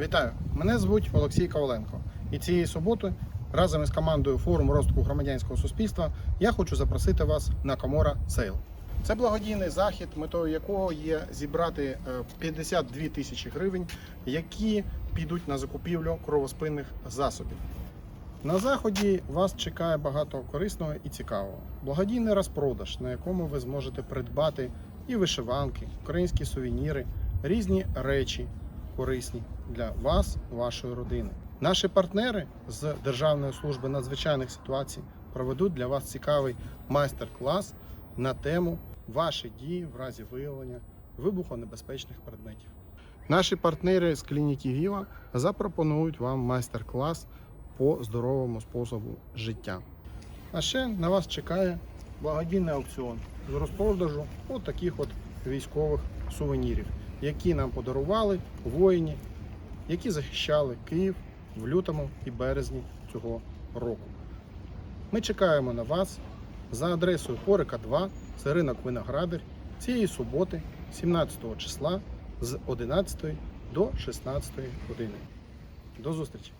Вітаю! Мене звуть Олексій Коваленко. І цієї суботи разом із командою форуму розвитку громадянського суспільства я хочу запросити вас на Комора Сейл. Це благодійний захід, метою якого є зібрати е, 52 тисячі гривень, які підуть на закупівлю кровоспинних засобів. На заході вас чекає багато корисного і цікавого. Благодійний розпродаж, на якому ви зможете придбати і вишиванки, українські сувеніри, різні речі корисні для вас, вашої родини. Наші партнери з Державної служби надзвичайних ситуацій проведуть для вас цікавий майстер-клас на тему ваші дії в разі виявлення вибухонебезпечних предметів. Наші партнери з клініки Віва запропонують вам майстер-клас по здоровому способу життя. А ще на вас чекає благодійний аукціон з розпродажу от таких от військових сувенірів, які нам подарували воїні, які захищали Київ в лютому і березні цього року. Ми чекаємо на вас за адресою Порика 2, це ринок Виноградар, цієї суботи, 17 числа з 11 до 16 години. До зустрічі!